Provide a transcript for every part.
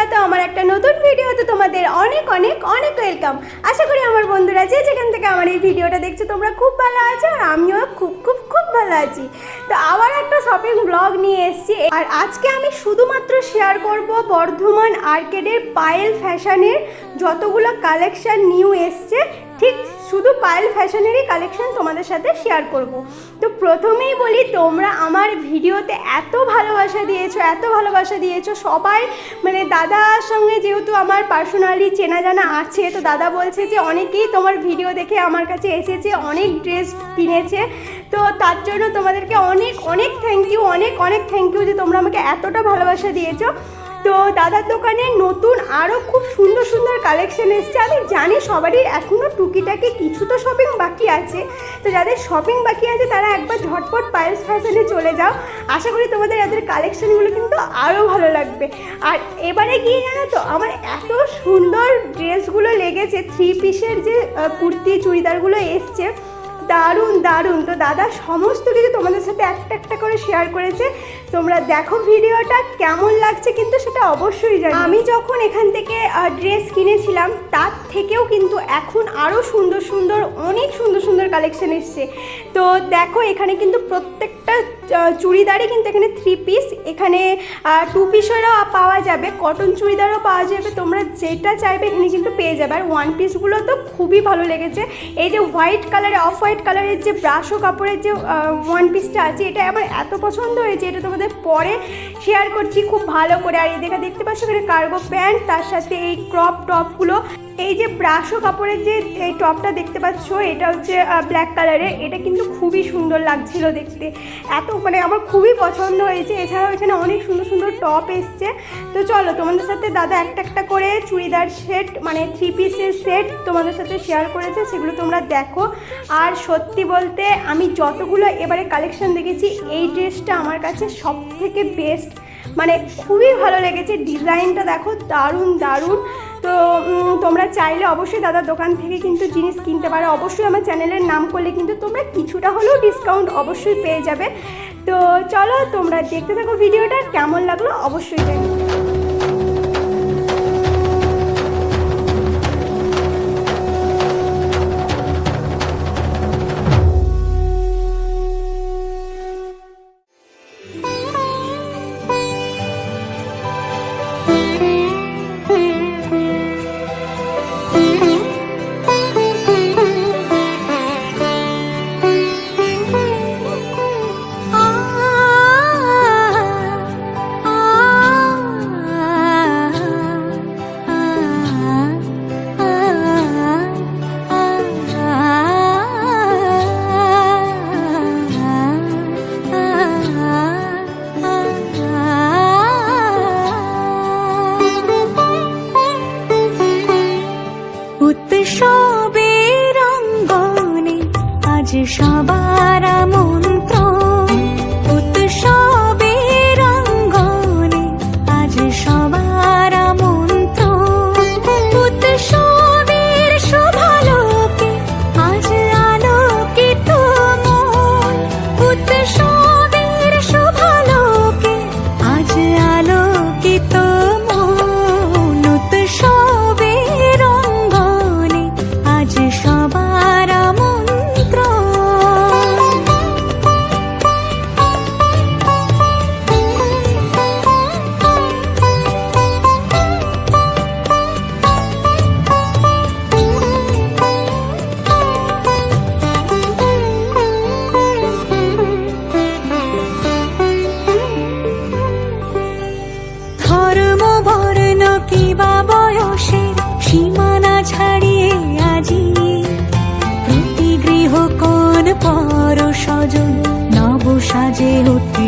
একটা নতুন ভিডিওতে তোমাদের অনেক অনেক অনেক ওয়েলকাম আশা করি আমার বন্ধুরা যে যেখান থেকে আমার এই ভিডিওটা দেখছ, তোমরা খুব ভালো আছো আর আমিও খুব খুব খুব ভালো আছি। তো আবার একটা শপিং ব্লগ নিয়ে এসেছি। আর আজকে আমি শুধুমাত্র শেয়ার করব বর্ধমান আর্কেডের পায়েল ফ্যাশনের যতগুলো কালেকশান নিউ এসছে ঠিক শুধু পায়েল ফ্যাশনেরই কালেকশন তোমাদের সাথে শেয়ার করব। তো প্রথমেই বলি, তোমরা আমার ভিডিওতে এত ভালোবাসা দিয়েছ, এত ভালোবাসা দিয়েছ, সবাই মানে দাদার সঙ্গে যেহেতু আমার পার্সোনালি চেনা জানা আছে, তো দাদা বলছে যে অনেকেই তোমার ভিডিও দেখে আমার কাছে এসেছে, অনেক ড্রেস কিনেছে। তো তার জন্য তোমাদেরকে অনেক অনেক থ্যাংক ইউ অনেক অনেক থ্যাংক ইউ যে তোমরা আমাকে এতটা ভালোবাসা দিয়েছ। তো দাদার দোকানে নতুন আরও খুব সুন্দর সুন্দর কালেকশন এসছে। আমি জানি সবারই এখনও টুকিটাকি কিছু তো শপিং বাকি আছে। তো যাদের শপিং বাকি আছে, তারা একবার ঝটপট পায়েস ফ্যাশনে চলে যাও। আশা করি তোমাদের এদের কালেকশনগুলো কিন্তু আরও ভালো লাগবে। আর এবারে গিয়ে জানো তো, আমার এত সুন্দর ড্রেসগুলো লেগেছে। থ্রি পিসের যে কুর্তি, চুড়িদারগুলো এসছে। দারুণ দারুণ। তো দাদা, সমস্ত কিছু তোমাদের সাথে একটা একটা করে শেয়ার করেছে। তোমরা দেখো ভিডিওটা, কেমন লাগছে কিন্তু সেটা অবশ্যই জানি আমি যখন এখান থেকে ড্রেস কিনেছিলাম, তার থেকেও কিন্তু এখন আরও সুন্দর সুন্দর, অনেক সুন্দর সুন্দর কালেকশন এসছে। তো দেখো, এখানে কিন্তু প্রত্যেকটা চুড়িদারই কিন্তু এখানে থ্রি পিস এখানে টু পিসেরও পাওয়া যাবে কটন চুড়িদারও পাওয়া যাবে। তোমরা যেটা চাইবে এখানে কিন্তু পেয়ে যাবে। আর ওয়ান পিসগুলো তো খুবই ভালো লেগেছে। এই যে হোয়াইট কালারে অফ হোয়াইট কালারের যে ব্রাশো কাপড়ের যে ওয়ান পিসটা আছে, এটা আমার এত পছন্দ হয়েছে, এটা তোমাদের পরে শেয়ার করছি। খুব ভালো করে। আর এই দেখা দেখতে পাচ্ছ, এখানে কার্গো প্যান্ট তার সাথে এই ক্রপ টপগুলো এই যে ব্রাশো কাপড়ের যে, এই টপটা দেখতে পাচ্ছ, এটা হচ্ছে ব্ল্যাক কালারের এটা কিন্তু খুবই সুন্দর লাগছিল দেখতে। এত মানে আমার খুবই পছন্দ হয়েছে। এছাড়াও এখানে অনেক সুন্দর সুন্দর টপ এসছে। তো চলো, তোমাদের সাথে দাদা একটা একটা করে চুড়িদার সেট মানে থ্রি পিসের সেট তোমাদের সাথে শেয়ার করেছে, সেগুলো তোমরা দেখো। আর সত্যি বলতে, আমি যতগুলো এবারে কালেকশন দেখেছি, এই ড্রেসটা আমার কাছে সব থেকে বেস্ট মানে খুবই ভালো লেগেছে। ডিজাইনটা দেখো, দারুণ দারুণ। তো তোমরা চাইলে অবশ্যই দাদার দোকান থেকে কিন্তু জিনিস কিনতে পারো। অবশ্যই আমার চ্যানেলের নাম করলে কিন্তু তোমরা কিছুটা হলেও ডিসকাউন্ট অবশ্যই পেয়ে যাবে। তো, চলো তোমরা দেখতে থাকো ভিডিওটা। কেমন লাগল অবশ্যই জানিও। পর সজন নব সাজে অতি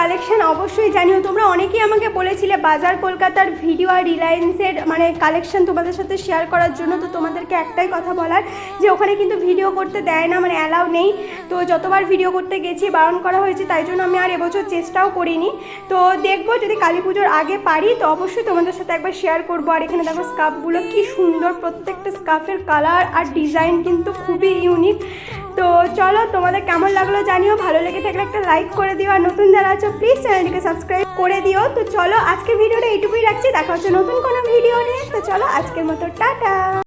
কালেকশন অবশ্যই জানিও। তোমরা অনেকেই আমাকে বলেছিলে বাজার কলকাতার ভিডিও আর রিলায়েন্সের মানে কালেকশন তোমাদের সাথে শেয়ার করার জন্য। তো তোমাদেরকে একটাই কথা বলার, যে ওখানে কিন্তু ভিডিও করতে দেয় না মানে অ্যালাউ নেই। তো যতবার ভিডিও করতে গেছি, বারণ করা হয়েছে, তাই জন্য আমি আর এবছর চেষ্টাও করিনি। তো দেখব যদি কালী পুজোর আগে পারি, তো অবশ্যই তোমাদের সাথে একবার শেয়ার করব। আর এখানে দেখো স্কার্ফগুলো কি সুন্দর প্রত্যেকটা স্কার্ফের কালার আর ডিজাইন কিন্তু খুবই ইউনিক তো চলো, তোমাদের কেমন লাগল জানিও। ভালো লেগে থাকলে একটা লাইক করে দিও। আর নতুন যারা আছো প্লিজ চ্যানেলটিকে সাবস্ক্রাইব করে দিও। তো চলো, আজকের ভিডিওটা এইটুকুই রাখছি। দেখা হচ্ছে নতুন কোনো ভিডিও নিয়ে। তো চলো, আজকের মতো, টাটা!